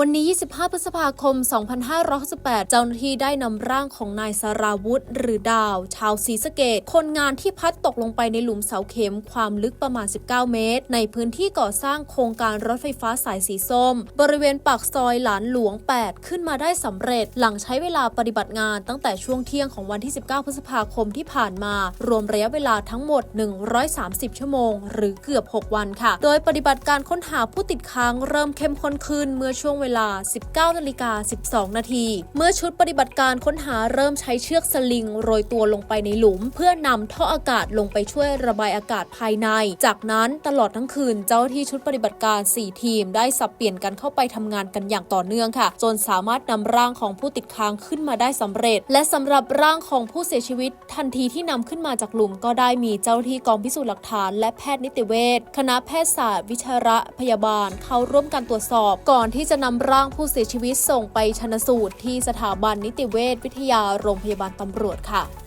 วันนี้ 25 พฤษภาคม 2568 เจ้าหน้าที่ได้นำร่างของนายสาราวุธ หรือดาว ชาวศรีสะเกดคนงานที่พัดตกลงไปในหลุมเสาเข็มความลึกประมาณ 19 เมตร ในพื้นที่ก่อสร้างโครงการรถไฟฟ้าสายสีส้ม บริเวณปากซอยหลานหลวง 8 ขึ้นมาได้สำเร็จ หลังใช้เวลาปฏิบัติงานตั้งแต่ช่วงเที่ยงของวันที่ 19 พฤษภาคมที่ผ่านมา รวมระยะเวลาทั้งหมด 130 ชั่วโมง หรือเกือบ 6 วันค่ะ โดยปฏิบัติการค้นหาผู้ติดค้างเริ่มเข้มข้นขึ้นเมื่อช่วงเวลา 19นาฬิกา12 นาที เมื่อชุดปฏิบัติการค้นหาเริ่มใช้เชือกสลิงโรยตัวลงไปในหลุม เพื่อนำท่ออากาศลงไปช่วยระบายอากาศภายใน จากนั้นตลอดทั้งคืนเจ้าที่ชุดปฏิบัติการ 4 ทีม ได้สับเปลี่ยนกันเข้าไปทำงานกันอย่างต่อเนื่องค่ะ จนสามารถนำร่างของผู้ติดค้างขึ้นมาได้สำเร็จ และสำหรับร่างของผู้เสียชีวิต ทันทีที่นำขึ้นมาจากหลุมก็ได้มีเจ้าที่กองพิสูจน์หลักฐาน และแพทย์นิติเวชคณะแพทยศาสตร์ วิชาระพยาบาล เข้าร่วมกันตรวจสอบ ก่อนที่จะนำร่างผู้เสียชีวิตส่งไปชนสูตรที่สถาบันนิติเวชวิทยาโรงพยาบาลตำรวจค่ะ